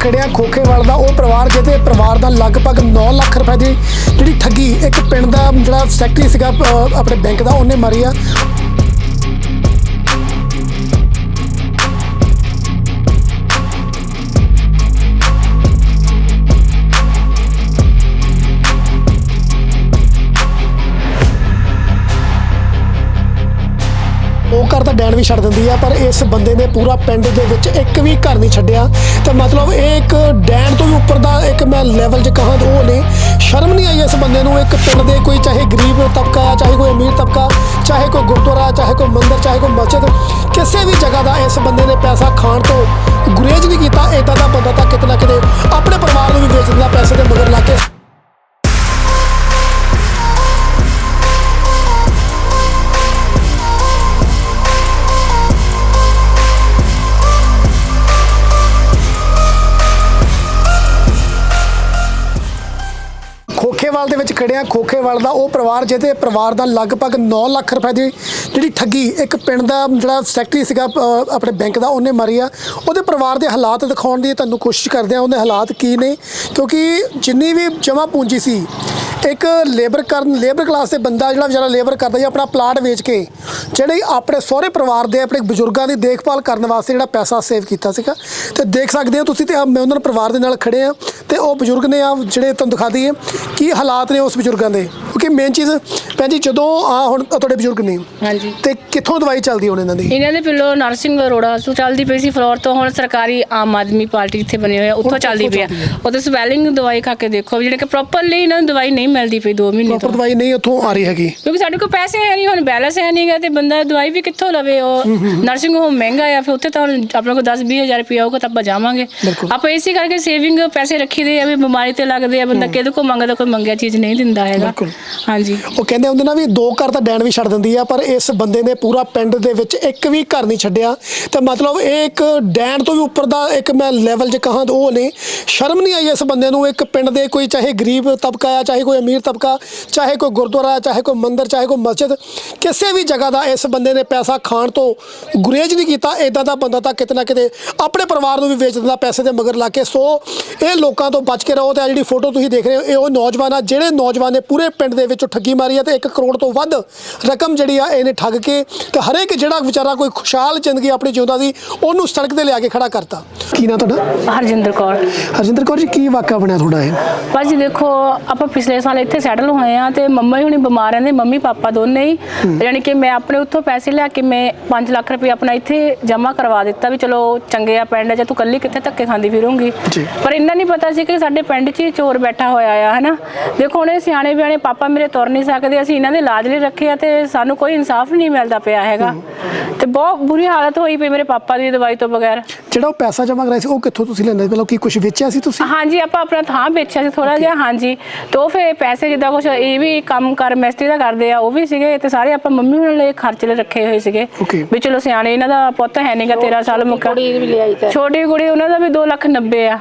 ਖੜਿਆ ਖੋਖੇਵਾਲ ਦਾ, ਉਹ ਪਰਿਵਾਰ ਜਿਹਦੇ ਪਰਿਵਾਰ ਦਾ ਲਗਭਗ 9 ਲੱਖ ਰੁਪਏ ਦੀ ਜਿਹੜੀ ਠੱਗੀ ਇੱਕ ਪਿੰਡ ਦਾ ਜਿਹੜਾ ਸੈਕਟਰੀ ਸੀਗਾ ਆਪਣੇ ਬੈਂਕ ਦਾ, ਉਹਨੇ ਮਾਰੀ ਆ। ਉਹ ਘਰ ਤਾਂ ਡੈਣ ਵੀ ਛੱਡ ਦਿੰਦੀ ਆ, ਪਰ ਇਸ ਬੰਦੇ ਨੇ ਪੂਰਾ ਪਿੰਡ ਦੇ ਵਿੱਚ ਇੱਕ ਵੀ ਘਰ ਨਹੀਂ ਛੱਡਿਆ। ਤੇ ਮਤਲਬ ਇਹ ਇੱਕ ਡੈਣ ਤੋਂ ਵੀ ਉੱਪਰ ਦਾ ਇੱਕ ਮੈਂ ਲੈਵਲ 'ਚ ਕਹਾਂ ਉਹ ਨੇ ਸ਼ਰਮ ਨਹੀਂ ਆਈ ਇਸ ਬੰਦੇ ਨੂੰ। ਇੱਕ ਪਿੰਡ ਦੇ ਕੋਈ ਚਾਹੇ ਗਰੀਬ ਤਬਕਾ, ਚਾਹੇ ਕੋਈ ਅਮੀਰ ਤਬਕਾ, ਚਾਹੇ ਕੋਈ ਗੁਰਦੁਆਰਾ, ਚਾਹੇ ਕੋਈ ਮੰਦਿਰ, ਚਾਹੇ ਕੋਈ ਮਸਜਿਦ, ਕਿਸੇ ਵੀ ਜਗ੍ਹਾ ਦਾ ਇਸ ਬੰਦੇ ਨੇ ਪੈਸਾ ਖਾਣ ਤੋਂ ਗੁਰੇਜ਼ ਖੋਖੇਵਾਲ ਦੇ ਵਿੱਚ ਖੋਖੇਵਾਲ ਦਾ, ਉਹ ਪਰਿਵਾਰ ਜਿਹਦੇ ਪਰਿਵਾਰ ਦਾ ਲਗਭਗ 9 ਲੱਖ ਰੁਪਏ ਦੀ ਜਿਹੜੀ ਠੱਗੀ ਇੱਕ ਪਿੰਡ ਦਾ ਜਿਹੜਾ ਸੈਕਟਰੀ ਸੀਗਾ ਆਪਣੇ ਬੈਂਕ ਦਾ, ਉਹਨੇ ਮਾਰੀ ਆ। ਉਹਦੇ ਪਰਿਵਾਰ ਦੇ ਹਾਲਾਤ ਦਿਖਾਉਣ ਦੀ ਤੁਹਾਨੂੰ ਕੋਸ਼ਿਸ਼ ਕਰਦੇ ਆ, ਉਹਦੇ ਹਾਲਾਤ ਕੀ ਨੇ? ਕਿਉਂਕਿ ਜਿੰਨੀ ਵੀ ਜਮ੍ਹਾਂ ਪੂੰਜੀ ਸੀ ਇੱਕ ਲੇਬਰ ਕਰਨ ਲੇਬਰ ਕਲਾਸ ਦੇ ਬੰਦਾ ਜਿਹੜਾ ਵਿਚਾਰਾ ਲੇਬਰ ਕਰਦਾ ਜੀ, ਆਪਣਾ ਪਲਾਟ ਵੇਚ ਕੇ, ਜਿਹੜੇ ਆਪਣੇ ਸਹੁਰੇ ਪਰਿਵਾਰ ਦੇ, ਆਪਣੇ ਬਜ਼ੁਰਗਾਂ ਦੀ ਦੇਖਭਾਲ ਕਰਨ ਵਾਸਤੇ ਜਿਹੜਾ ਪੈਸਾ ਸੇਵ ਕੀਤਾ ਸੀਗਾ, ਤੇ ਦੇਖ ਸਕਦੇ ਹੋ ਤੁਸੀਂ ਤੇ ਮੈਂ ਉਹਨਾਂ ਦੇ ਪਰਿਵਾਰ ਦੇ ਨਾਲ ਖੜੇ ਆ, ਤੇ ਉਹ ਬਜ਼ੁਰਗ ਨੇ ਆ ਜਿਹੜੇ ਤੁਹਾਨੂੰ ਦਿਖਾ ਦਈਏ, ਕੀ ਹਾਲਾਤ ਨੇ ਉਸ ਬਜ਼ੁਰਗਾਂ ਦੇ? ਕਿਉਂਕਿ ਮੇਨ ਚੀਜ਼ ਭੈਣ ਜੀ ਜਦੋਂ ਆ ਹੁਣ ਆਹ ਤੁਹਾਡੇ ਬਜ਼ੁਰਗ ਨੇ ਹਾਂਜੀ। ਤੇ ਕਿੱਥੋਂ ਦਵਾਈ ਚੱਲਦੀ ਹੁਣ ਇਹਨਾਂ ਦੀ? ਇਹਨਾਂ ਦੇ ਪਿੱਲੋ ਨਰਸਿੰਗ ਅਰੋੜਾ ਹਸਪਤਾਲ ਚੱਲਦੀ ਪਈ ਸੀ ਫਲੋਰ ਤੋਂ ਹੁਣ ਸਰਕਾਰੀ ਆਮ ਆਦਮੀ ਪਾਰਟੀ ਇੱਥੇ ਬਣੇ ਹੋਏ ਆ ਉੱਥੋਂ ਚੱਲਦੀ ਪਈ ਆ। ਉਹਦੇ ਸਵੈਲਿੰਗ ਦਵਾਈ ਖਾ ਕੇ ਦੇਖੋ ਜਿਹੜੇ ਕਿ ਪ੍ਰੋਪਰਲੀ ਇਹਨਾਂ ਨੂੰ ਦਵਾਈ ਨਹੀਂ ਮਿਲਦੀ ਪਈ 2 ਮਹੀਨੇ ਪ੍ਰੋਪਰ ਤੋਂ। ਦਵਾਈ ਨਹੀਂ ਉੱਥੋਂ ਆ ਰਹੀ ਹੈਗੀ। ਕਿਉਂਕਿ ਸਾਡੇ ਕੋਲ ਪੈਸੇ ਹੈ ਨਹੀਂ ਹੁਣ ਬੈਲੈਂਸ ਹੈ ਨਹੀਂਗਾ ਤੇ ਬੰਦਾ ਦਵਾਈ ਵੀ ਕਿੱਥੋਂ ਲਵੇ ਉਹ ਨਰਸਿੰਗ ਹੋਮ ਮਹਿੰਗਾ ਆ ਫਿਰ ਉੱਥੇ ਤਾਂ ਹੁਣ ਆਪਣੇ ਕੋਲ 10 20000 ਰੁਪਏ ਆਊਗਾ ਤਾਂ ਆਪਾਂ ਜਾਵਾਂਗੇ। ਬਿਲਕੁਲ। ਆਪਾਂ ਇਸੇ ਕਰਕੇ ਸੇਵਿੰਗ ਪੈਸੇ ਰੱਖੀਦੇ ਆ ਵੀ ਬਿਮਾਰੀ ਤੇ ਲੱਗਦੇ ਆ ਬੰਦਾ ਕਿਹਦੇ ਕੋਲ ਮੰਗਦਾ ਕੋਈ ਮੰਗਿਆ ਚੀਜ਼ ਨਹੀਂ ਦਿੰਦਾ ਹੈਗਾ। ਬਿਲਕੁਲ। ਹਾਂਜੀ। ਉਹ ਕਹਿੰਦੇ ਹੁੰਦੇ ਨਾ ਵੀ ਦੋ ਘਰ ਤਾਂ ਡੈਣ ਵੀ ਛੱਡ ਦਿੰਦੀ ਆ, ਪਰ ਇਸ ਬੰਦੇ ਨੇ ਪੂਰਾ ਪਿੰਡ ਦੇ ਵਿੱਚ ਇੱਕ ਵੀ ਘਰ ਨਹੀਂ ਛੱਡਿਆ। ਤੇ ਮਤਲਬ ਇਹ ਇੱਕ ਡੈਣ ਤੋਂ ਵੀ ਉੱਪਰ ਦਾ ਇੱਕ ਮੈਂ ਲੈਵਲ 'ਚ ਕਹਾਂ ਤਾਂ ਉਹ ਨੇ। ਸ਼ਰਮ ਨਹੀਂ ਆਈ ਇਸ ਬੰਦੇ ਨੂੰ, ਇੱਕ ਪਿੰਡ ਦੇ ਕੋਈ ਚਾਹੇ ਗਰੀਬ ਤਬਕਾ ਆ, ਚਾਹੇ ਕੋਈ ਅਮੀਰ ਤਬਕਾ, ਚਾਹੇ ਕੋਈ ਗੁਰਦੁਆਰਾ, ਚਾਹੇ ਕੋਈ ਮੰਦਿਰ, ਚਾਹੇ ਕੋਈ ਮਸਜਿਦ, ਕਿਸੇ ਵੀ ਜਗ੍ਹਾ ਦਾ ਇਸ ਬੰਦੇ ਨੇ ਪੈਸਾ ਖਾਣ ਤੋਂ ਗੁਰੇਜ਼ ਨਹੀਂ ਕੀਤਾ। ਇਦਾਂ ਦਾ ਬੰਦਾ ਤਾਂ ਕਿਤੇ ਨਾ ਕਿਤੇ ਆਪਣੇ ਪਰਿਵਾਰ ਨੂੰ ਵੀ ਵੇਚ ਦਿੰਦਾ ਪੈਸੇ ਦੇ ਮਗਰ ਲਾ ਕੇ। ਸੋ ਇਹ ਲੋਕਾਂ ਤੋਂ ਬਚ ਕੇ ਰਹੋ ਤੇ ਆ ਜਿਹੜੀ ਫੋਟੋ ਤੁਸੀਂ ਦੇਖ ਰਹੇ ਹੋ, ਇਹ ਉਹ ਨੌਜਵਾਨ ਆ, ਜਿਹੜੇ ਨੌਜਵਾਨ ਨੇ ਪੂਰੇ ਪਿੰਡ ਦੇ ਵਿੱਚੋਂ ਠੱਗੀ ਮਾਰੀ ਆ ਤੇ 1 ਕਰੋੜ ਤੋਂ ਵੱਧ ਰਕਮ ਜਿਹੜੀ ਆ ਇਹਨੇ ਠੱਗ ਕੇ ਤੇ ਹਰੇਕ ਜਿਹੜਾ ਵਿਚਾਰਾ ਕੋਈ ਖੁਸ਼ਹਾਲ ਜ਼ਿੰਦਗੀ ਆਪਣੀ ਜਿਉਂਦਾ ਸੀ ਉਹਨੂੰ ਸੜਕ ਤੇ ਲਿਆ ਕੇ ਖੜਾ ਕਰਤਾ। ਕੀ ਨਾ ਤੁਹਾਡਾ? ਹਰਜਿੰਦਰ ਕੌਰ। ਹਰਜਿੰਦਰ ਕੌਰ ਜੀ ਕੀ ਵਾਕਿਆ ਬਣਿਆ ਤੁਹਾਡਾ ਇਹ? ਭਾਜੀ ਦੇਖੋ ਆਪਾਂ ਪਿਛਲੇ ਸਾਲ ਇੱਥੇ ਸੈਟਲ ਹੋਏ ਆ ਤੇ ਮੰਮਾ ਹੀ ਹੁਣੀ ਬਿਮਾਰ ਰਹਿੰਦੇ ਮੰਮੀ ਪਾਪਾ ਦੋਨੇ ਹੀ। ਯਾਨੀ ਕਿ ਮੈਂ ਆਪਣੇ ਉੱਥੋਂ ਪੈਸੇ ਲਿਆ ਕੇ ਮੈਂ 5 ਲੱਖ ਰੁਪਏ ਆਪਣਾ ਇੱਥੇ ਜਮ੍ਹਾਂ ਕਰਵਾ ਦਿੱਤਾ ਵੀ ਚਲੋ ਚੰਗੇ ਆ ਪਿੰਡ ਚ ਤੂੰ ਕੱਲੀ ਕਿੱਥੇ ਧੱਕੇ ਖਾਂਦੀ ਫਿਰੂੰਗੀ। ਜੀ। ਪਰ ਇੰਨਾ ਨਹੀਂ ਪਤਾ ਸੀ ਕਿ ਸਾਡੇ ਪਿੰਡ 'ਚ ਹੀ ਚੋਰ ਬੈਠਾ ਹੋਇਆ ਆ ਹਨਾ? ਦੇਖੋ ਇਹ ਸਿਆਣੇ ਬਿਆਣੇ ਪਾਪਾ ਮੇਰੇ ਤੁਰ ਨਹੀਂ ਸਕਦੇ ਅਸੀਂ ਇਹਨਾਂ ਦੇ ਇਲਾਜ ਲਈ ਰੱਖੇ ਆ ਤੇ ਸਾਨੂੰ ਕੋਈ ਇਨਸਾਫ ਨਹੀਂ ਮਿਲਦਾ ਪਿਆ ਹੈਗਾ। ਤੇ ਬਹੁਤ ਬੁਰੀ ਹਾਲਤ ਹੋਈ ਪਈ ਮੇਰੇ ਪਾਪਾ ਦੀ ਦਵਾਈ ਤੋਂ ਬਗੈਰ। ਜਿਹੜਾ ਉਹ ਪੈਸਾ ਜਮ੍ਹਾਂ ਕਰਾਇਆ ਸੀ ਉਹ ਕਿੱਥੋਂ ਤੁਸੀਂ ਲੈਂਦੇ? ਪਹਿਲਾਂ ਕੀ ਕੁਝ ਵੇਚਿਆ ਸੀ ਤੁਸੀਂ? ਹਾਂਜੀ ਆਪਾਂ ਆਪਣਾ ਥਾਂ ਵੇਚਿਆ ਸੀ ਥੋੜਾ ਜਿਹਾ ਹਾਂਜੀ। ਤੇ ਉਹ ਫਿਰ ਪੈਸੇ ਜਿੱਦਾਂ ਕੁਛ ਇਹ ਵੀ ਕੰਮ ਕਰ ਮਿਸਤਰੀ ਦਾ ਕਰਦੇ ਆ ਉਹ ਵੀ ਸੀਗੇ। ਤੇ ਸਾਰੇ ਆਪਾਂ ਮੰਮੀ ਉਹਨਾਂ ਲਈ ਖਰਚ ਲਈ ਰੱਖੇ ਹੋਏ ਸੀਗੇ। Okay. ਵੀ ਚਲੋ ਸਿਆਣੇ ਇਹਨਾਂ ਦਾ ਪੁੱਤ ਹੈ ਨਹੀਂਗਾ 13 ਸਾਲ ਮੁੱਕਾ। ਕੁੜੀ ਵੀ ਲਿਆਈ ਤੇ। ਛੋਟੀ ਕੁੜੀ ਉਹਨਾਂ ਦਾ ਵੀ 2 ਲੱਖ 90 ਆ।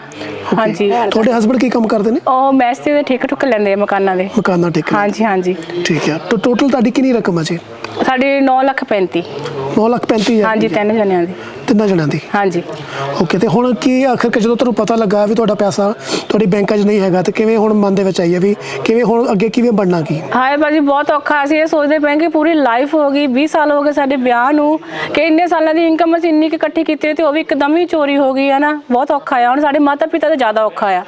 ਹਾਂਜੀ। ਤੁਹਾਡੇ ਹਸਬੰਡ ਕੀ ਕੰਮ ਕਰਦੇ ਨੇ? ਉਹ ਮਿਸਤਰੀ ਦੇ ਠੇਕੇ ਠੁੱਕ ਲੈਂਦੇ ਆ ਮਕਾਨਾਂ ਦੇ। ਮਕਾਨਾਂ ਠੇਕੇ। ਹਾਂਜੀ ਹਾਂਜੀ। ਠੀਕ ਹੈ। ਤਾਂ ਟੋਟਲ ਤੁਹਾਡੀ ਕਿੰਨੀ ਰਕਮ ਹੈ ਜੀ? ਸਾਡੀ 9 ਲੱਖ 35 9 ਲੱਖ 35 ਹਜ਼ਾਰ ਹਾਂਜੀ ਤਿੰਨ ਜਣਿਆਂ ਦੀ। ਤਿੰਨਾਂ ਜਣਾਂ ਦੀ? ਹਾਂਜੀ। ਓਕੇ ਤੇ ਹੁਣ ਕੀ ਆਖਰ ਕਿ ਜਦੋਂ ਤੁਹਾਨੂੰ ਪਤਾ ਲੱਗਾ ਵੀ ਤੁਹਾਡਾ ਪੈਸਾ ਤੁਹਾਡੀ ਬੈਂਕਾਂ 'ਚ ਨਹੀਂ ਹੈਗਾ ਤੇ ਕਿਵੇਂ ਹੁਣ ਮਨ ਦੇ ਵਿੱਚ ਆਈ ਹੈ ਵੀ ਕਿਵੇਂ ਹੁਣ ਅੱਗੇ ਕਿਵੇਂ ਬਣਨਾ ਕੀ? ਹਾਏ ਬਾਜੀ ਬਹੁਤ ਔਖਾ ਸੀ। ਇਹ ਸੋਚਦੇ ਪਏ ਕਿ ਪੂਰੀ ਲਾਈਫ ਹੋ ਗਈ 20 ਸਾਲ ਹੋ ਗਏ ਸਾਡੇ ਵਿਆਹ ਨੂੰ ਕਿ ਇੰਨੇ ਸਾਲਾਂ ਦੀ ਇਨਕਮ ਅਸੀਂ ਇੰਨੀ ਕੁ ਇਕੱਠੀ ਕੀਤੀ ਤੇ ਉਹ ਵੀ ਇੱਕਦਮ ਹੀ ਚੋਰੀ ਹੋ ਗਈ ਹੈ ਨਾ ਬਹੁਤ ਔਖਾ ਆ। ਹੁਣ ਸਾਡੇ ਮਾਤਾ ਪਿਤਾ ਤੇ ਜ਼ਿਆਦਾ ਔਖਾ ਆ।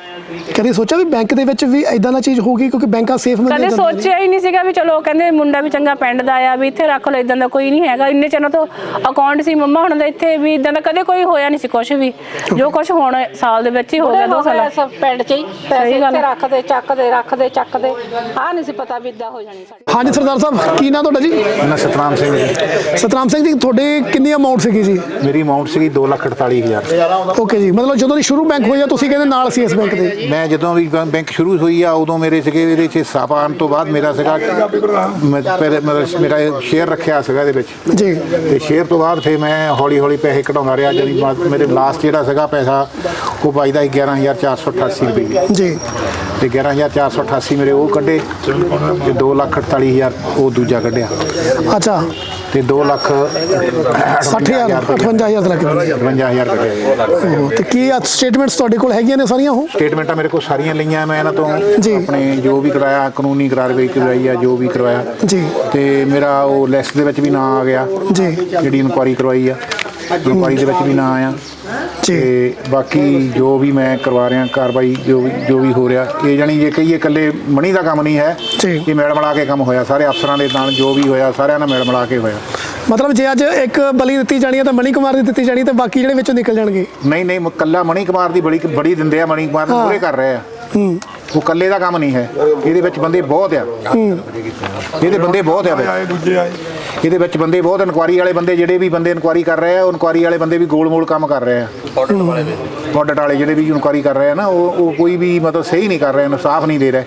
ਕਦੇ ਸੋਚਿਆ ਵੀ ਬੈਂਕ ਦੇ ਵਿੱਚ ਵੀ ਐਦਾਂ ਦਾ ਚੀਜ਼ ਹੋਊਗੀ ਕਿਉਂਕਿ ਬੈਂਕਾਂ ਸੇਫ ਕਦੇ ਸੋਚਿਆ ਹੀ ਨਹੀਂ ਸੀਗਾ ਵੀ ਚਲੋ ਕਹਿੰਦੇ ਮੁੰਡਾ ਵੀ ਚੰਗਾ ਪਿੰਡ ਦਾ ਆ ਵੀ ਇੱਥੇ ਰੱਖ ਲਓ ਇਦਾਂ ਦਾ ਕੋਈ ਨਹੀਂ ਹੈਗਾ। ਇੰਨੇ ਚਿਰ ਤੋਂ ਅਕਾਊਂਟ ਸੀ ਮੰਮਾ ਹੁਣ ਦਾ ਇੱਥੇ ਵੀ ਇਦਾਂ ਦਾ ਕਦੇ ਕੋਈ ਹੋਇਆ ਨਹੀਂ ਸੀ ਕੁਝ ਵੀ। ਜੋ ਕੁਝ ਹੁਣ ਸਾਲ ਦੇ ਵਿੱਚ ਹੀ ਹੋ ਗਿਆ ਦੋ ਸਾਲ। ਸਭ ਪਿੰਡ ਚ ਹੀ ਪੈਸੇ ਇੱਥੇ। ਰੱਖਦੇ ਚੱਕਦੇ ਰੱਖਦੇ ਚੱਕਦੇ। ਆ ਨਹੀਂ ਸੀ ਪਤਾ ਵੀ ਇਦਾਂ ਹੋ ਜਾਣੀ ਸਾਡੀ। ਹਾਂਜੀ ਸਰਦਾਰ ਸਾਹਿਬ ਕੀ ਨਾਂ ਤੁਹਾਡਾ ਜੀ? ਮੈਂ ਸਤਨਾਮ ਸਿੰਘ ਜੀ। ਸਤਰਾਮ ਸਿੰਘ ਜੀ ਤੁਹਾਡੇ ਕਿੰਨੀ ਅਮਾਉਂਟ ਸੀਗੀ ਜੀ? ਮੇਰੀ ਅਮਾਉਂਟ ਸੀਗੀ 248000 ਓਕੇ ਜੀ ਮਤਲਬ ਜਦੋਂ ਦੀ ਸ਼ੁਰੂ ਬੈਂਕ ਹੋਈ ਆ ਤੁਸੀਂ ਕਹਿੰਦੇ ਨਾਲ ਸੀ ਇਸ ਬੈਂਕ ਦੇ। ਮੈਂ ਜਦੋਂ ਵੀ ਬੈਂਕ ਸ਼ੁਰੂ ਹੋਈ ਆ ਉਦੋਂ ਮੇਰੇ ਸੀਗੇ ਇਹਦੇ 'ਚ ਹਿੱਸਾ ਪਾਉਣ ਤੋਂ ਬਾਅਦ ਮੇਰਾ ਸੀਗਾ ਮੈਂ ਪਹਿਲੇ ਮੇਰਾ- ਮੇਰਾ ਸ਼ੇਅਰ ਰੱਖਿਆ ਸੀਗਾ ਇਹਦੇ ਵਿੱਚ। ਜੀ। ਤੇ ਸ਼ੇਅਰ ਤੋਂ ਬਾਅਦ ਫਿਰ ਮੈਂ ਹੌਲੀ ਹੌਲੀ ਪੈਸੇ ਕਢਾਉਂਦਾ ਰਿਹਾ ਜਿਹੜੀ ਮੇਰੇ ਲਾਸਟ ਜਿਹੜਾ ਸੀਗਾ ਪੈਸਾ ਉਹ ਬਾਈ ਦਾ 11488 ਰੁਪਏ ਜੀ। ਤੇ 11488 ਮੇਰੇ ਉਹ ਕੱਢੇ ਤੇ 248000 ਉਹ ਦੂਜਾ ਕੱਢਿਆ। ਅੱਛਾ। ਤੇ 2 ਲੱਖ 60000 58000 ਦਾ ਲੱਗ ਗਿਆ 55000 ਕੱਢਿਆ ਓਹੋ, ਤੇ ਕੀ ਸਟੇਟਮੈਂਟਸ ਤੁਹਾਡੇ ਕੋਲ ਹੈਗੀਆਂ ਨੇ ਸਾਰੀਆਂ ਉਹ? ਸਟੇਟਮੈਂਟਾਂ ਮੇਰੇ ਕੋਲ ਸਾਰੀਆਂ ਲਈਆਂ ਮੈਂ ਇਹਨਾਂ ਤੋਂ ਜੀ। ਆਪਣੇ ਜੋ ਵੀ ਕਰਾਇਆ ਕਾਨੂੰਨੀ ਕਾਰਵਾਈ ਕਰਵਾਈ ਆ ਜੋ ਵੀ ਕਰਵਾਇਆ ਜੀ। ਤੇ ਮੇਰਾ ਉਹ ਲਿਸਟ ਦੇ ਵਿੱਚ ਵੀ ਨਾਂ ਆ ਗਿਆ। ਜੀ। ਜਿਹੜੀ ਇਨਕੁਆਰੀ ਕਰਵਾਈ ਆ। ਇਨਕੁਆਰੀ ਦੇ ਵਿੱਚ ਵੀ ਨਾਂ ਆਇਆ ਤੇ ਬਾਕੀ ਜੋ ਵੀ ਮੈਂ ਕਰਵਾ ਰਿਹਾ ਕਾਰਵਾਈ ਜੋ ਵੀ ਜੋ ਵੀ ਹੋ ਰਿਹਾ ਇਹ ਜਾਨੀ ਜੇ ਕਹੀਏ ਇਕੱਲੇ ਮਣੀ ਦਾ ਕੰਮ ਨਹੀਂ ਹੈ ਜੀ। ਇਹ ਮੇਲ ਮਿਲਾ ਕੇ ਕੰਮ ਹੋਇਆ ਸਾਰੇ ਅਫਸਰਾਂ ਦੇ ਨਾਲ ਜੋ ਵੀ ਹੋਇਆ ਸਾਰਿਆਂ ਨਾਲ ਮੇਲ ਮਿਲਾ ਕੇ ਹੋਇਆ। ਮਤਲਬ ਜੇ ਅੱਜ ਇੱਕ ਬਲੀ ਦਿੱਤੀ ਜਾਣੀ ਹੈ ਤਾਂ ਮਣੀ ਕੁਮਾਰ ਦੀ ਦਿੱਤੀ ਜਾਣੀ ਤੇ ਬਾਕੀ ਜਿਹੜੇ ਵਿੱਚੋਂ ਨਿਕਲ ਜਾਣਗੇ? ਨਹੀਂ ਨਹੀਂ ਮ- ਕੱਲਾ ਮਣੀ ਕੁਮਾਰ ਦੀ ਬੜੀ ਬੜੀ ਦਿੰਦੇ ਆ ਮਣੀ ਕੁਮਾਰ ਨੂੰ ਪੂਰੇ ਕਰ ਰਹੇ ਆ। ਹੂੰ। ਉਹ ਕੱਲੇ ਦਾ ਕੰਮ ਨਹੀਂ ਹੈ ਇਹਦੇ ਵਿੱਚ ਬੰਦੇ ਬਹੁਤ ਆ। ਇਹਦੇ ਬੰਦੇ ਬਹੁਤ ਆ। ਵਿੱਚ। ਇਹਦੇ ਵਿੱਚ ਬੰਦੇ ਬਹੁਤ ਇਨਕੁਆਰੀ ਵਾਲੇ ਬੰਦੇ ਜਿਹੜੇ ਵੀ ਬੰਦੇ ਇਨਕੁਆਰੀ ਕਰ ਰਹੇ ਆ ਉਹ ਇਨਕੁਆਰੀ ਵਾਲੇ ਬੰਦੇ ਵੀ ਗੋਲ-ਮੋਲ ਕੰਮ ਕਰ ਰਹੇ ਆ। ਆਡਿਟ ਵਾਲੇ ਜਿਹੜੇ ਵੀ ਇਨਕੁਆਰੀ ਕਰ ਰਹੇ ਆ ਨਾ ਉਹ ਉਹ ਕੋਈ ਵੀ ਮਤਲਬ ਸਹੀ ਨਹੀਂ ਕਰ ਰਹੇ ਇਨਸਾਫ ਨਹੀਂ ਦੇ ਰਹੇ।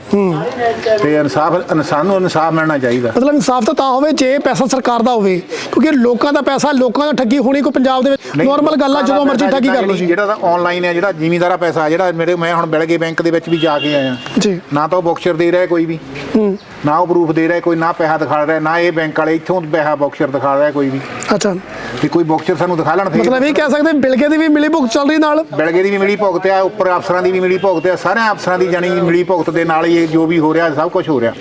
ਤੇ ਇਨਸਾਫ ਇਨਸਾਨ ਨੂੰ ਇਨਸਾਫ ਮਿਲਣਾ ਚਾਹੀਦਾ। ਮਤਲਬ ਇਨਸਾਫ ਤਾਂ ਤਾਂ ਹੋਵੇ ਜੇ ਪੈਸਾ ਸਰਕਾਰ ਦਾ ਹੋਵੇ ਕਿਉਂਕਿ ਲੋਕਾਂ ਦਾ ਪੈਸਾ ਲੋਕਾਂ ਦਾ ਠੱਗੀ ਹੋਣੀ ਕੋਈ ਪੰਜਾਬ ਦੇ ਵਿੱਚ ਨਾਰਮਲ ਗੱਲ ਆ ਜਦੋਂ ਮਰਜ਼ੀ ਠੱਗੀ ਕਰ ਲਓ ਜੀ ਜਿਹੜਾ ਤਾਂ ਆਨਲਾਈਨ ਹੈ ਜਿਹੜਾ ਜ਼ਿਮੀਂਦਾਰਾ ਪੈਸਾ ਜਿਹੜਾ ਮੇਰੇ ਮੈਂ ਹੁਣ ਬਿਲਗੇ ਬੈਂਕ ਦੇ ਵਿੱਚ ਵੀ ਜਾ ਕੇ ਆਇਆ। ਜੀ। ਨਾ ਤਾਂ ਉਹ ਬੌਕਸਰ ਦੇ ਰਿਹਾ ਕੋਈ ਵੀ। ਨਾ ਉਹ ਪ੍ਰੂਫ ਦੇ ਰਿਹਾ ਕੋਈ ਨਾ ਪੈਸਾ ਦਿਖਾ ਰਿਹਾ ਨਾ ਇਹ ਬੈਂਕ ਵਾਲੇ ਇੱਥੋਂ ਪੈਸਾ ਬੌਕਸਰ ਦਿਖਾ ਰਿਹਾ ਕੋਈ ਵੀ। ਅੱਛਾ। ਵੀ ਕੋਈ ਬੌਕਸਰ ਸਾਨੂੰ ਦਿਖਾ ਲੈਣ ਮਤਲਬ ਇਹ ਕਹਿ ਸਕਦੇ ਬਿਲਗੇ ਦੀ ਵੀ ਮਿਲੀ ਭੁਗਤ ਚੱਲ ਰਹੀ ਨਾਲ? ਬਿਲਗੇ ਦੀ ਵੀ ਮਿਲੀ ਭੁਗਤ ਆ ਉੱਪਰ ਅਫਸਰਾਂ ਦੀ ਵੀ ਮਿਲੀ ਭੁਗਤ ਆ ਸਾਰਿਆਂ ਅਫਸਰਾਂ ਦੀ ਜਾਣੀ ਮਿਲੀ ਭੁਗਤ ਦੇ ਨਾਲ ਹੀ ਜੋ ਵੀ ਹੋ ਰਿਹਾ ਸਭ ਕੁਝ ਹੋ ਰਿਹਾ।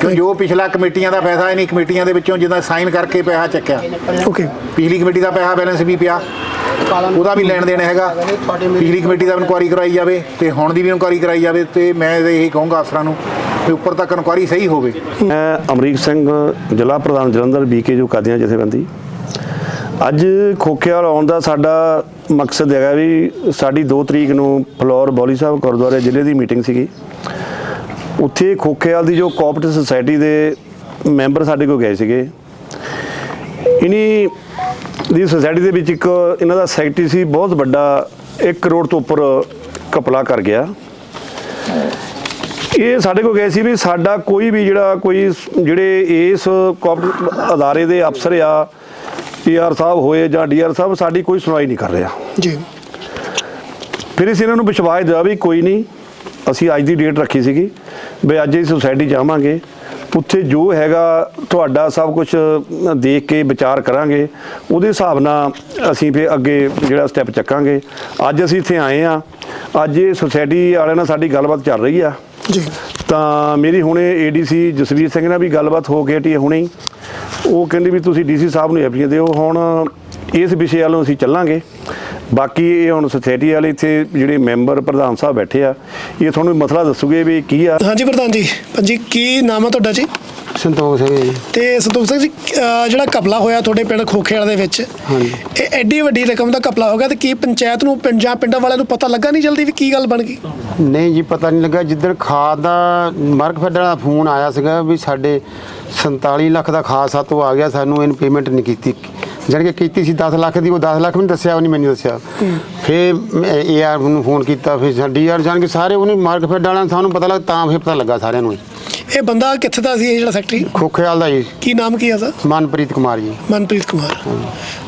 ਕਿਉਂ ਜੋ ਪਿਛਲਾ ਕਮੇਟੀਆਂ ਦਾ ਪੈਸਾ ਇਹਨੀ ਕਮੇਟੀਆਂ ਦੇ ਵਿੱਚੋਂ ਜਿੱਦਾਂ ਸਾਈਨ ਕਰਕੇ ਪੈਸਾ ਚੱਕਿਆ। ਓਕੇ। ਪਿਛਲੀ ਕਮੇਟੀ ਦਾ ਪੈਸਾ ਬੈਲੈਂਸ ਵੀ ਪਿਆ। ਉਹਦਾ ਵੀ ਲੈਣ ਦੇਣ ਹੈਗਾ। ਪਿਛਲੀ ਕਮੇਟੀ ਦਾ ਇਨਕੁਆਰੀ ਕਰਾਈ ਜਾਵੇ ਤੇ ਹੁਣ ਦੀ ਵੀ ਇਨਕੁਆਰੀ ਕਰਾਈ ਜਾਵੇ ਤੇ ਮੈਂ ਇਹ ਕਹੂੰਗਾ ਅਫਸਰਾਂ ਨੂੰ ਕਿ ਉੱਪਰ ਤੱਕ ਇਨਕੁਆਰੀ ਸਹੀ ਹੋਵੇ। ਮੈਂ ਅਮਰੀਕ ਸਿੰਘ ਜ਼ਿਲ੍ਹਾ ਪ੍ਰਧਾਨ ਜਲੰਧਰ ਬੀਕੇ ਜੋ ਕਾਦੀਆਂ ਜਥੇਬੰਦੀ। ਅੱਜ ਖੋਖੇਵਾਲ ਆਉਣ ਦਾ ਸਾਡਾ ਮਕਸਦ ਹੈਗਾ ਵੀ ਸਾਡੀ 2 ਤਰੀਕ ਨੂੰ ਫਲੋਰ ਬੌਲੀ ਸਾਹਿਬ ਗੁਰਦੁਆਰੇ ਜ਼ਿਲ੍ਹੇ ਦੀ ਮੀਟਿੰਗ ਸੀਗੀ। ਉੱਥੇ ਖੋਖੇਵਾਲ ਦੀ ਜੋ ਕੋਆਪਰੇਟਿਵ ਸੁਸਾਇਟੀ ਦੇ ਮੈਂਬਰ ਸਾਡੇ ਕੋਲ ਗਏ ਸੀਗੇ। ਇਨੀ ਦੀ ਸੁਸਾਇਟੀ ਦੇ ਵਿੱਚ ਇੱਕ ਇਹਨਾਂ ਦਾ ਸੈਕਟਰੀ ਸੀ ਬਹੁਤ ਵੱਡਾ 1 ਕਰੋੜ ਤੋਂ ਉੱਪਰ ਕਪਲਾ ਕਰ ਗਿਆ। ਇਹ ਸਾਡੇ ਕੋਲ ਗਏ ਸੀ ਵੀ ਸਾਡਾ ਕੋਈ ਵੀ ਜਿਹੜਾ ਕੋਈ ਜਿਹੜੇ ਇਸ ਅਦਾਰੇ ਦੇ ਅਫਸਰ ਆ ਪੀਆਰ ਸਾਹਿਬ ਹੋਏ ਜਾਂ ਡੀਆਰ ਸਾਹਿਬ ਸਾਡੀ ਕੋਈ ਸੁਣਵਾਈ ਨਹੀਂ ਕਰ ਰਿਹਾ। ਜੀ। ਫਿਰ ਅਸੀਂ ਇਹਨਾਂ ਨੂੰ ਵਿਸ਼ਵਾਸ ਦਿਆ ਵੀ ਕੋਈ ਨਹੀਂ ਅਸੀਂ ਅੱਜ ਦੀ ਡੇਟ ਰੱਖੀ ਸੀਗੀ ਵੀ ਅੱਜ ਹੀ ਸੁਸਾਇਟੀ ਜਾਵਾਂਗੇ ਉੱਥੇ ਜੋ ਹੈਗਾ ਤੁਹਾਡਾ ਸਭ ਕੁਝ ਦੇਖ ਕੇ ਵਿਚਾਰ ਕਰਾਂਗੇ। ਉਹਦੇ ਹਿਸਾਬ ਨਾਲ ਅਸੀਂ ਫਿਰ ਅੱਗੇ ਜਿਹੜਾ ਸਟੈਪ ਚੱਕਾਂਗੇ। ਅੱਜ ਅਸੀਂ ਇੱਥੇ ਆਏ ਆ ਅੱਜ ਇਹ ਸੁਸਾਇਟੀ ਵਾਲਿਆਂ ਨਾਲ ਸਾਡੀ ਗੱਲਬਾਤ ਚੱਲ ਰਹੀ ਆ। ਜੀ। ਤਾਂ ਮੇਰੀ ਹੁਣੇ ਏਡੀਸੀ ਜਸਵੀਰ ਸਿੰਘ ਨਾਲ ਵੀ ਗੱਲਬਾਤ ਹੋ ਗਈ ਟੀ ਹੁਣੇ ਉਹ ਕਹਿੰਦੇ ਵੀ ਤੁਸੀਂ ਡੀਸੀ ਸਾਹਿਬ ਨੂੰ ਐਪਲੀਕੇਸ਼ਨ ਦਿਓ। ਹੁਣ ਇਸ ਵਿਸ਼ੇ ਵੱਲੋਂ ਅਸੀਂ ਚੱਲਾਂਗੇ। ਬਾਕੀ ਇਹ ਹੁਣ ਸੁਸਾਇਟੀ ਵਾਲੇ ਇੱਥੇ ਜਿਹੜੇ ਮੈਂਬਰ ਪ੍ਰਧਾਨ ਸਾਹਿਬ ਬੈਠੇ ਆ ਇਹ ਤੁਹਾਨੂੰ ਮਸਲਾ ਦੱਸੂਗੇ ਵੀ ਕੀ ਆ। ਹਾਂਜੀ ਪ੍ਰਧਾਨ ਜੀ ਹਾਂਜੀ ਕੀ ਨਾਮ ਹੈ ਤੁਹਾਡਾ ਜੀ? ਸੰਤੋਖ ਸਿੰਘ ਜੀ। ਤੇ ਸੰਤੋਖ ਸਿੰਘ ਜੀ ਅਹ ਜਿਹੜਾ ਕਪਲਾ ਹੋਇਆ ਤੁਹਾਡੇ ਪਿੰਡ ਖੋਖੇਵਾਲ ਦੇ ਵਿੱਚ ਹਾਂਜੀ। ਇਹ ਐਡੀ ਵੱਡੀ ਰਕਮ ਦਾ ਕਪਲਾ ਹੋ ਗਿਆ ਤੇ ਕੀ ਪੰਚਾਇਤ ਨੂੰ ਪਿੰਡ ਜਾਂ ਪਿੰਡਾਂ ਵਾਲਿਆਂ ਨੂੰ ਪਤਾ ਲੱਗਾ ਨਹੀਂ ਜਲਦੀ ਵੀ ਕੀ ਗੱਲ ਬਣ ਗਈ? ਨਹੀਂ ਜੀ ਪਤਾ ਨਹੀਂ ਲੱਗਾ। ਜਿੱਦਣ ਖਾਦ ਦਾ ਮਾਰਕਫੈਡ ਵਾਲਾ ਫੋਨ ਆਇਆ ਸੀਗਾ ਵੀ ਸਾਡੇ 47 ਲੱਖ ਦਾ ਖਾਦ ਸਾਤੋਂ ਆ ਗਿਆ ਸਾਨੂੰ ਇਹਨ ਪੇਮੈਂਟ ਨਹੀਂ ਕੀਤੀ। ਜਾਣੀ ਕਿ ਕੀਤੀ ਸੀ 10 ਲੱਖ ਦੀ ਉਹ 10 ਲੱਖ ਵੀ ਨਹੀਂ ਦੱਸਿਆ ਉਹਨੇ ਮੈਨੂੰ ਦੱਸਿਆ। ਫਿਰ ਏਆਰ ਨੂੰ ਫੋਨ ਕੀਤਾ ਫਿਰ ਸਾਡੀ ਯਾਰ ਜਾਣ ਕੇ ਸਾਰੇ ਉਹਨੇ ਮਾਰਕਫੈਡ ਵਾਲਿਆਂ ਨੂੰ ਸਾਨੂੰ ਪਤਾ ਲੱਗਾ ਤਾਂ ਫਿਰ ਪਤਾ ਲੱਗਾ ਸਾਰਿਆਂ ਨੂੰ ਇਹ ਬੰਦਾ ਕਿੱਥੇ ਦਾ ਸੀ ਇਹ ਜਿਹੜਾ ਸੈਕਟਰੀ? ਖੋਖੇਵਾਲ ਦਾ ਜੀ। ਕੀ ਨਾਮ ਕੀ ਹੈ ਮਨਪ੍ਰੀਤ ਕੁਮਾਰ ਜੀ। ਮਨਪ੍ਰੀਤ ਕੁਮਾਰ।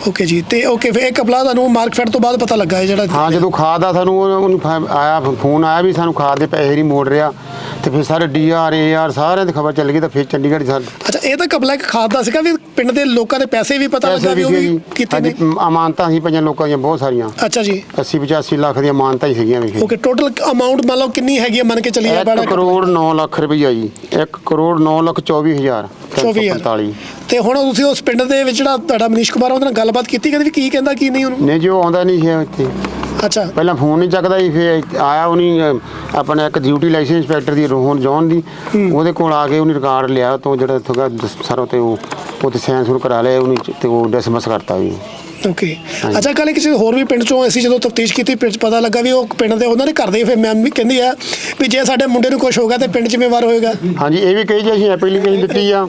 ਓਕੇ ਜੀ ਤੇ ਓਕੇ ਫਿਰ ਇਹ ਕਪਲਾ ਤੁਹਾਨੂੰ ਮਾਰਕਫੈਟ ਤੋਂ ਬਾਅਦ ਪਤਾ ਲੱਗਾ ਇਹ ਜਿਹੜਾ ਹਾਂ ਜਦੋਂ ਖਾਦ ਸਾਨੂੰ ਉਹ- ਉਹਨੂੰ ਫ- ਆਇਆ ਫੋਨ ਆਇਆ ਵੀ ਸਾਨੂੰ ਖਾਦ ਦੇ ਪੈਸੇ ਨਹੀਂ ਮੋੜ ਰਿਹਾ। ਤੇ ਫਿਰ ਸਾਰੇ ਡੀਆਰ ਏਆਰ ਸਾਰਿਆਂ ਦੀ ਖਬਰ ਚੱਲ ਗਈ ਤਾਂ ਫਿਰ ਚੰਡੀਗੜ੍ਹ ਸਾ- ਅੱਛਾ ਇਹ ਤਾਂ ਕਪਲਾ ਇੱਕ ਖਾਦ ਦਾ ਸੀਗਾ ਵੀ ਪਿੰਡ ਦੇ ਲੋਕਾਂ ਦੇ ਪੈਸੇ ਵੀ ਪਤਾ ਲੱਗਾ ਵੀ ਉਹ ਵੀ ਕੀਤੇ ਨੇ ਅਮਾਨਤਾਂ ਸੀ ਪੰਜਾਂ ਲੋਕਾਂ ਦੀਆਂ ਬਹੁਤ ਸਾਰੀਆਂ। ਅੱਛਾ ਜੀ। 80 85 ਲੱਖ ਦੀਆਂ ਅਮਾਨਤਾਂ ਹੀ ਸੀਗੀਆਂ ਵੀ। ਓਕੇ ਟੋਟਲ ਅਮਾਉਂਟ ਮੰਨ ਲਓ ਕਿੰਨੀ ਹੈਗੀ ਹੈ ਮੰਨ ਕੇ ਚੱਲੀਏ 1 ਕਰੋੜ 9 ਲੱਖ ਰੁਪਈਆ ਜੀ। 1 ਕਰੋੜ 9 ਲੱਖ 24 ਹਜ਼ਾਰ 345 ਤੇ ਹੁਣ ਤੁਸੀਂ ਉਸ ਪਿੰਡ ਦੇ ਵਿੱਚ ਜਿਹੜਾ ਤੁਹਾਡਾ ਮਨੀਸ਼ ਕੁਮਾਰ ਉਹਦੇ ਨਾਲ ਗੱਲਬਾਤ ਕੀਤੀ? ਕਦੇ ਵੀ ਕੀ ਕਹਿੰਦਾ ਕੀ ਨਹੀਂ ਉਹਨੂੰ? ਨਹੀਂ ਜੀ ਉਹ ਆਉਂਦਾ ਨਹੀਂ ਸੀ ਇੱਥੇ। ਅੱਛਾ। ਪਹਿਲਾਂ ਫੋਨ ਨਹੀਂ ਚੱਕਦਾ ਸੀ ਫਿਰ ਆਇਆ ਉਹਨੇ ਆਪਣਾ ਇੱਕ ਡਿਊਟੀ ਲਾਇਸੈਂਸ ਇੰਸਪੈਕਟਰ ਦੀ ਰੋਹਨ ਜੌਨ ਦੀ। ਉਹਦੇ ਕੋਲ ਆ ਕੇ ਉਹਨੇ ਰਿਕਾਰਡ ਲਿਆ ਤੋਂ ਜਿਹੜਾ ਇੱਥੋਂ ਦਾ ਸਾਰਾ ਤੇ ਉਹ ਉਹਤੇ ਸਾਈਨ ਸੁਰ ਕਰਾ ਲਿਆ ਉਹਨੇ ਤੇ ਉਹ ਡਿਸਮਿਸ ਕਰਤਾ ਜੀ। ਓਕੇ ਅੱਛਾ ਕੱਲ ਕਿਸੇ ਹੋਰ ਵੀ ਪਿੰਡ ਚੋਂ ਅਸੀਂ ਜਦੋਂ ਤਫਤੀਸ਼ ਕੀਤੀ ਪਿੰਡ 'ਚ ਪਤਾ ਲੱਗਾ ਵੀ ਉਹ ਪਿੰਡ ਦੇ ਉਹਨਾਂ ਦੇ ਘਰ ਦੇ ਫਿਰ ਮੈਮ ਵੀ ਕਹਿੰਦੀ ਆ ਵੀ ਜੇ ਸਾਡੇ ਮੁੰਡੇ ਨੂੰ ਕੁਝ ਹੋਗਾ ਤੇ ਪਿੰਡ ਜ਼ਿੰਮੇਵਾਰ ਹੋਏਗਾ। ਹਾਂਜੀ ਇਹ ਵੀ ਕਹੀ ਜੀ ਅਸੀਂ ਐਪਲੀਕੇਸ਼ਨ ਦਿੱਤੀ ਆ।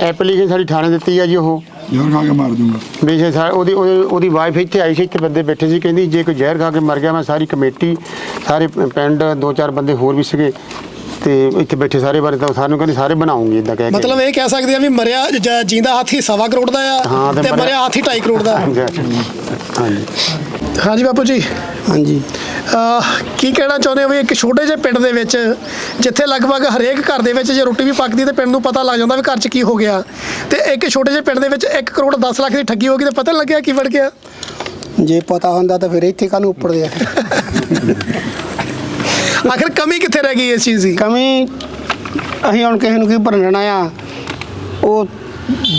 ਐਪਲੀਕੇਸ਼ਨ ਸਾਡੀ ਥਾਣੇ ਦਿੱਤੀ ਆ ਜੀ ਉਹ। ਜ਼ੋਰ ਖਾ ਕੇ ਮਾਰ ਦੂੰਗਾ। ਵੀ ਜੇ ਸਾ- ਉਹਦੀ ਉਹਦੀ- ਉਹਦੀ ਵਾਈਫ ਇੱਥੇ ਆਈ ਸੀ ਇੱਥੇ ਬੰਦੇ ਬੈਠੇ ਸੀ ਕਹਿੰਦੀ ਜੇ ਕੋਈ ਜ਼ਹਿਰ ਖਾ ਕੇ ਮਰ ਗਿਆ ਮੈਂ ਸਾਰੀ ਕਮੇਟੀ ਸਾਰੇ ਪ- ਪਿੰਡ ਦੋ ਚਾਰ ਬੰਦੇ ਹੋਰ ਵੀ ਸੀਗੇ। ਤੇ ਇੱਥੇ ਬੈਠੇ ਸਾਰੇ ਬਾਰੇ ਤਾਂ ਸਾਨੂੰ ਕਹਿੰਦੇ ਸਾਰੇ ਬਣਾਉਂਗੇ ਇਦਾਂ ਕਹਿ ਕੇ। ਮਤਲਬ ਇਹ ਕਹਿ ਸਕਦੇ ਆ ਵੀ ਮਰਿਆ ਜ- ਜਿੰਦਾ ਹਾਥੀ ਸਵਾ ਕਰੋੜ ਦਾ ਆ ਹਾਂ, ਤੇ ਤੇ ਮਰਿਆ- ਮਰਿਆ ਹਾਥੀ 2.5 ਕਰੋੜ ਦਾ। ਹਾਂਜੀ ਹਾਂਜੀ। ਹਾਂਜੀ। ਬਾਪੂ ਜੀ। ਹਾਂਜੀ। ਅਹ ਕੀ ਕਹਿਣਾ ਚਾਹੁੰਦੇ ਹੋ ਵੀ ਇੱਕ ਛੋਟੇ ਜਿਹੇ ਪਿੰਡ ਦੇ ਵਿੱਚ ਜਿੱਥੇ ਲਗਭਗ ਹਰੇਕ ਘਰ ਦੇ ਵਿੱਚ ਜੇ ਰੋਟੀ ਵੀ ਪੱਕਦੀ ਤੇ ਪਿੰਡ ਨੂੰ ਪਤਾ ਲੱਗ ਜਾਂਦਾ ਵੀ ਘਰ 'ਚ ਕੀ ਹੋ ਗਿਆ ਤੇ ਇੱਕ ਛੋਟੇ ਜਿਹੇ ਪਿੰਡ ਦੇ ਵਿੱਚ 1 ਕਰੋੜ 10 ਲੱਖ ਦੀ ਠੱਗੀ ਹੋ ਗਈ ਤੇ ਪਤਾ ਨੀ ਲੱਗਿਆ ਕੀ ਵੜ ਗਿਆ? ਜੇ ਪਤਾ ਹੁੰਦਾ ਤਾਂ ਫਿਰ ਇੱਥੇ ਕਾਹਨੂੰ ਉੱਪਰਦੇ ਆ? ਆਖਿਰ ਕਮੀ ਕਿੱਥੇ ਰਹਿ ਗਈ ਇਸ ਚੀਜ਼ ਦੀ? ਕਮੀ ਅਸੀਂ ਹੁਣ ਕਿਸੇ ਨੂੰ ਕੀ ਭਰਨਾ ਆ ਉਹ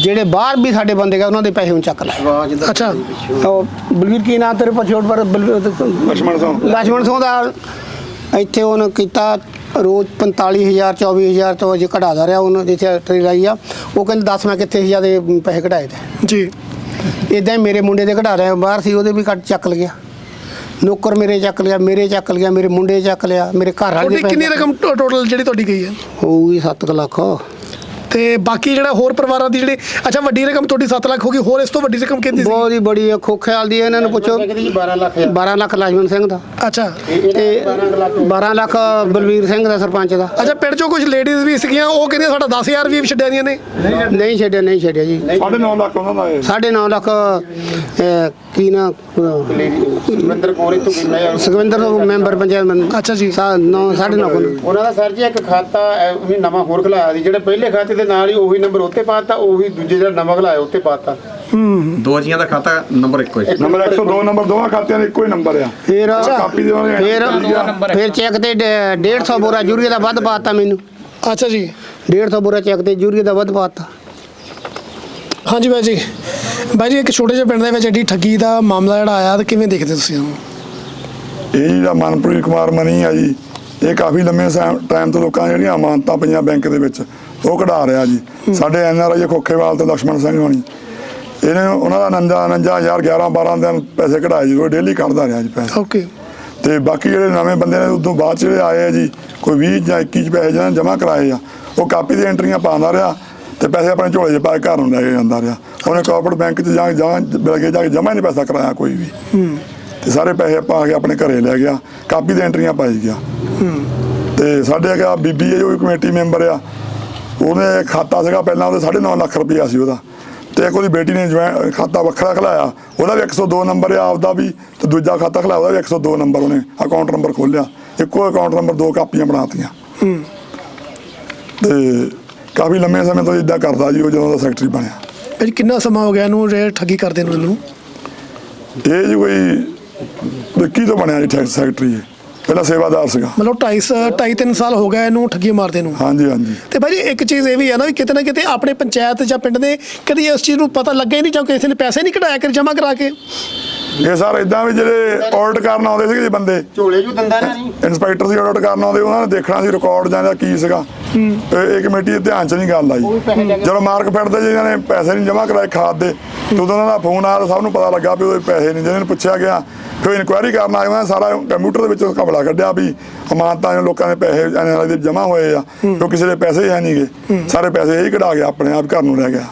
ਜਿਹੜੇ ਬਾਹਰ ਵੀ ਸਾਡੇ ਬੰਦੇ ਗਏ ਉਹਨਾਂ ਦੇ ਪੈਸੇ ਹੁਣ ਚੱਕ ਲਏ। ਅੱਛਾ। ਉਹ ਬਲਵੀਰ ਕੀ ਨਾਂ ਤੇਰੇ ਪਛੋੜ ਪਰ ਲਛਮਣ ਸਿੰਘ ਲਛਮਣ ਸਿੰਘ ਦਾ ਇੱਥੇ ਉਹਨ ਕੀਤਾ ਰੋਜ਼ 45000 24000 ਤੋਂ ਜੇ ਘਟਾਦਾ ਰਿਹਾ ਉਹਨਾਂ ਜਿੱਥੇ ਟਰੀ ਲਾਈ ਆ। ਉਹ ਕਹਿੰਦੇ ਦੱਸ ਮੈਂ ਕਿੱਥੇ ਸੀ ਜਿਆਦੇ ਪੈਸੇ ਘਟਾਏ ਤੇ। ਜੀ। ਇਦਾਂ ਮੇਰੇ ਮੁੰਡੇ ਦੇ ਘਟਾ ਰਿਹਾ ਬਾਹਰ ਸੀ ਉਹਦੇ ਵੀ ਕੱਟ ਚੱਕ ਲਿਆ। ਨੌਕਰ ਮੇਰੇ ਚੱਕ ਲਿਆ ਮੇਰੇ ਚੱਕ ਲਿਆ ਮੇਰੇ ਮੁੰਡੇ ਚੱਕ ਲਿਆ ਮੇਰੇ ਘਰ ਵਾਲੇ ਤੁਹਾਡੀ ਕਿੰਨੀ ਰਕਮ ਟੋਟਲ ਜਿਹੜੀ ਤੁਹਾਡੀ ਗਈ ਹੈ? ਹੋਊਗੀ 7 ਲੱਖ। ਤੇ ਬਾਕੀ ਜਿਹੜਾ ਹੋਰ ਪਰਿਵਾਰਾਂ ਦੀ ਜਿਹੜੇ ਅੱਛਾ ਵੱਡੀ ਰਕਮ ਤੁਹਾਡੀ 7 ਲੱਖ ਹੋ ਗਈ ਹੋਰ ਇਸ ਤੋਂ ਵੱਡੀ ਰਕਮ ਕਿੰਨੀ ਸੀ? ਬਹੁਤ ਹੀ ਬੜੀ ਖੋਖਿਆਲ ਦੀ ਇਹਨਾਂ ਨੂੰ ਪੁੱਛੋ। 12 ਲੱਖ 12 ਲੱਖ ਲਾਜਮਨ ਸਿੰਘ ਦਾ। ਅੱਛਾ। ਤੇ 12 ਲੱਖ ਬਲਵੀਰ ਸਿੰਘ ਦਾ ਸਰਪੰਚ ਦਾ। ਅੱਛਾ ਪਿੰਡ ਚੋਂ ਕੁਝ ਲੇਡੀਜ਼ ਵੀ ਸੀਗੀਆਂ ਉਹ ਕਹਿੰਦੀਆਂ ਸਾਡਾ 10000 ਵੀ ਛੱਡਿਆ ਦੀਆਂ ਨੇ। ਨਹੀਂ ਛੱਡਿਆ ਨਹੀਂ ਛੱਡਿਆ ਜੀ। ਸਾਢੇ ਨੌ ਲੱਖ ਉਹਨਾਂ ਦਾ ਇਹ। 9.5 ਲੱਖ ਕੀ ਨਾ ਸੁਰਿੰਦਰ ਕੌਰ ਇਥੋਂ ਕਿੰਨਾ ਹੈ। ਸੁਖਵਿੰਦਰ ਮੈਂਬਰ ਪੰਚਾਇਤ ਮੰਨ- ਅੱਛਾ ਜੀ। ਸਾ- ਨੌ- ਉਹਨਾਂ ਦਾ ਸਰ ਜੀ ਇੱਕ ਖਾਤਾ ਵੀ ਨਵਾਂ ਹੋਰ ਖੁਲਾਇਆ ਸੀ ਜਿਹੜੇ ਪਹਿਲੇ ਖਾਤੇ ਦੇ ਨਾਲ ਹੀ ਉਹੀ ਨੰਬਰ ਉੱਤੇ ਪਾਤਾ ਉਹੀ ਦੂਜੇ ਜਿਹੜਾ ਨਵਾਂ ਖਲਾਇਆ ਉੱਤੇ ਪਾਤਾ। ਦੋ ਜੀਆਂ ਦਾ ਖਾਤਾ ਨੰਬਰ ਇੱਕੋ ਹੀ ਨੰਬਰ 102 ਨੰਬਰ ਦੋਵਾਂ ਖਾਤਿਆਂ ਦੇ ਇੱਕੋ ਹੀ ਨੰਬਰ ਆ। ਫਿਰ ਕਾਪੀ ਦੇ ਉਹਨੇ ਫਿਰ ਫਿਰ ਫਿਰ ਚੈੱਕ ਤੇ ਡ- 150 ਬੋਰਾ ਯੂਰੀਆ ਦਾ ਵੱਧ ਪਾਤਾ ਮੈਨੂੰ। ਅੱਛਾ ਜੀ। 150 ਬੋਰਾ ਚੈੱਕ ਤੇ ਯੂਰੀਆ ਦਾ ਵੱਧ ਪਾਤਾ। ਹਾਂਜੀ ਬਾਈ ਜੀ। ਬਾਈ ਜੀ ਇੱਕ ਛੋਟੇ ਜਿਹੇ ਪਿੰਡ ਦੇ ਵਿੱਚ ਐਡੀ ਠੱਗੀ ਦਾ ਮਾਮਲਾ ਜਿਹੜਾ ਆਇਆ ਤੇ ਕਿਵੇਂ ਦੇਖਦੇ ਤੁਸੀਂ ਉਹਨੂੰ ਇਹ ਜਿਹੜਾ ਮਨਪ੍ਰੀਤ ਕੁਮਾਰ ਮਨੀ ਆ ਜੀ ਇਹ ਕਾਫੀ ਲੰਮੇ ਟਾਈਮ ਤੋਂ ਲੋਕਾਂ ਜਿਹੜੀਆਂ ਅਮਾਨਤਾਂ ਪਈਆਂ ਬੈਂਕ ਦੇ ਵਿੱਚ। ਉਹ ਕਢਾ ਰਿਹਾ ਜੀ। ਸਾਡੇ ਐਨ ਆਰ ਆਈ ਖੋਖੇਵਾਲ ਤੋਂ ਲక్ష్మణ ਸਿੰਘ ਹੋਣੀ। ਇਹਨੇ ਉਹਨਾਂ ਦਾ ਨੰਜਾ ਨੰਜਾ ਯਾਰ 11 12 ਦਿਨ ਪੈਸੇ ਕਢਾਏ ਜੀ ਉਹ ਡੇਲੀ ਕੱਢਦਾ ਰਿਹਾ ਜੀ ਪੈਸੇ। ਓਕੇ ਤੇ ਬਾਕੀ ਜਿਹੜੇ ਨਵੇਂ ਬੰਦੇ ਨੇ ਉਦੋਂ ਬਾਅਦ ਜਿਹੜੇ ਆਏ ਆ ਜੀ ਕੋਈ 20 ਜਾਂ 21 ਪੈਸੇ ਜਿਹਨਾਂ ਜਮ੍ਹਾਂ ਕਰਾਏ ਆ ਉਹ ਕਾਪੀ ਦੀ ਐਂਟਰੀਆਂ ਪਾਉਂਦਾ ਰਿਹਾ ਤੇ ਪੈਸੇ ਆਪਣੇ ਝੋਲੇ 'ਚ ਪਾ ਕੇ ਘਰ ਨੂੰ ਲੈ ਕੇ ਜਾਂਦਾ ਰਿਹਾ। ਉਹਨੇ ਕੋਆਪਰੇਟ ਬੈਂਕ 'ਚ ਜਾ ਜਾ ਬਿਲਗੇ ਜਾ ਕੇ ਜਮ੍ਹਾਂ ਨਹੀਂ ਪੈਸਾ ਕਰਾਇਆ ਕੋਈ ਵੀ। ਤੇ ਸਾਰੇ ਪੈਸੇ ਪਾ ਕੇ ਆਪਣੇ ਘਰੇ ਲੈ ਗਿਆ। ਕਾਪੀ ਦੀ ਐਂਟਰੀਆਂ ਪਾਈ ਗਿਆ। ਤੇ ਸਾਡੇ ਅਗਾ ਬੀਬੀ ਹੈ ਜੋ ਕਮੇਟੀ ਮੈਂਬਰ ਆ। ਉਹਨੇ ਖਾਤਾ ਸੀਗਾ ਪਹਿਲਾਂ ਉਹਦੇ 9.5 ਲੱਖ ਰੁਪਈਆ ਸੀ ਉਹਦਾ। ਤੇ ਇੱਕ ਉਹਦੀ ਬੇਟੀ ਨੇ ਜੁਆਇਨ ਖਾਤਾ ਵੱਖਰਾ ਖਲਾਇਆ। ਉਹਦਾ ਵੀ 102 ਨੰਬਰ ਆ ਆਪਦਾ ਵੀ ਤੇ ਦੂਜਾ ਖਾਤਾ ਖਲਾਇਆ ਉਹਦਾ ਵੀ 102 ਨੰਬਰ ਉਹਨੇ ਅਕਾਊਂਟ ਨੰਬਰ ਖੋਲਿਆ ਇੱਕੋ ਅਕਾਊਂਟ ਨੰਬਰ ਦੋ ਕਾਪੀਆਂ ਬਣਾਤੀਆਂ। ਤੇ ਕਾਫੀ ਲੰਮੇ ਸਮੇਂ ਤੋਂ ਇਦਾਂ ਕਰਦਾ ਜੀ ਉਹ ਜਦੋਂ ਦਾ ਸੈਕਟਰੀ ਬਣਿਆ। ਜੀ ਕਿੰਨਾ ਸਮਾਂ ਹੋ ਗਿਆ ਇਹਨੂੰ ਜਿਹੜੇ ਠੱਗੀ ਕਰਦੇ ਨੂੰ ਇਹਨੂੰ? ਇਹ ਜੀ ਕੋਈ 21 ਤੋਂ ਬਣਿਆ ਜੀ ਸੈਕਟਰੀ ਇਹ। ਪਹਿਲਾਂ ਸੇਵਾਦਾਰ ਸੀਗਾ। ਮਤਲਬ 2.5 2.5 3 ਸਾਲ ਹੋ ਗਏ ਇਹਨੂੰ ਠੱਗੀ ਮਾਰਦੇ ਨੂੰ। ਹਾਂਜੀ ਹਾਂਜੀ। ਤੇ ਜੀ ਇੱਕ ਚੀਜ਼ ਇਹ ਵੀ ਹੈ ਨਾ ਵੀ ਕਿਤੇ ਨਾ ਕਿਤੇ ਆਪਣੇ ਪੰਚਾਇਤ ਜਾਂ ਪਿੰਡ ਦੇ ਕਦੀ ਇਸ ਚੀਜ਼ ਨੂੰ ਪਤਾ ਲੱਗਾ ਹੀ ਨਹੀਂ ਜਾਂ ਕਿਸੇ ਨੇ ਪੈਸੇ ਨਹੀਂ ਕਢਾਇਆ ਕਰ ਜਮ੍ਹਾਂ ਕਰਾ ਕੇ। ਇਹ ਸਰ ਇਦਾਂ ਵੀ ਜਿਹੜੇ ਆਡਿਟ ਕਰਨ ਆਉਂਦੇ ਸੀਗੇ ਜੀ ਬੰਦੇ ਝੋਲੇ ਜੂ ਦੰਦਾ ਨਾ ਨਹੀਂ? ਇੰਸਪੈਕਟਰ ਸੀ ਆਡਿਟ ਕਰਨ ਆਉਂਦੇ ਉਹਨਾਂ ਨੇ ਦੇਖਣਾ ਸੀ ਰਿਕਾਰਡ ਜਾਂ ਕੀ ਸੀਗਾ। ਤੇ ਇਹ ਕਮੇਟੀ ਦੇ ਧਿਆਨ ਚ ਨਹੀਂ ਗੱਲ ਆਈ। ਜਦੋਂ ਮਾਰਕ ਫਿੱਟਦੇ ਜੀ ਇਹਨਾਂ ਨੇ ਪੈਸੇ ਨਹੀਂ ਜਮ੍ਹਾਂ ਕਰਾਏ ਖਾਦ ਦੇ ਤੇ ਉਦੋਂ ਉਹਨਾਂ ਦਾ ਫੋਨ ਆਇਆ ਸਭ ਨੂੰ ਪਤਾ ਲੱਗਾ ਵੀ ਉਹਦੇ ਪੈਸੇ ਨਹੀਂ ਜਿਹਨਾਂ ਨੂੰ ਪੁੱਛਿਆ ਗਿਆ ਫਿਰ ਇਨਕੁਆਇਰੀ ਕਰਨ ਆਏ ਉਹਨਾਂ ਸਾਰਾ ਕੰਪਿਊਟਰ ਦੇ ਵਿੱਚੋਂ ਕਮਲਾ ਕੱਢਿਆ ਵੀ ਅਮਾਨਤਾਂ ਜੋ ਲੋਕਾਂ ਦੇ ਪੈਸੇ ਦੇ ਜਮ੍ਹਾਂ ਹੋਏ ਆ ਜੋ ਕਿਸੇ ਦੇ ਪੈਸੇ ਹੈ ਨਹੀਂਗੇ ਸਾਰੇ ਪੈਸੇ ਇਹ ਕਢਾ ਗਿਆ ਆਪਣੇ ਆਪ ਘਰ ਨੂੰ ਲੈ ਗਿਆ।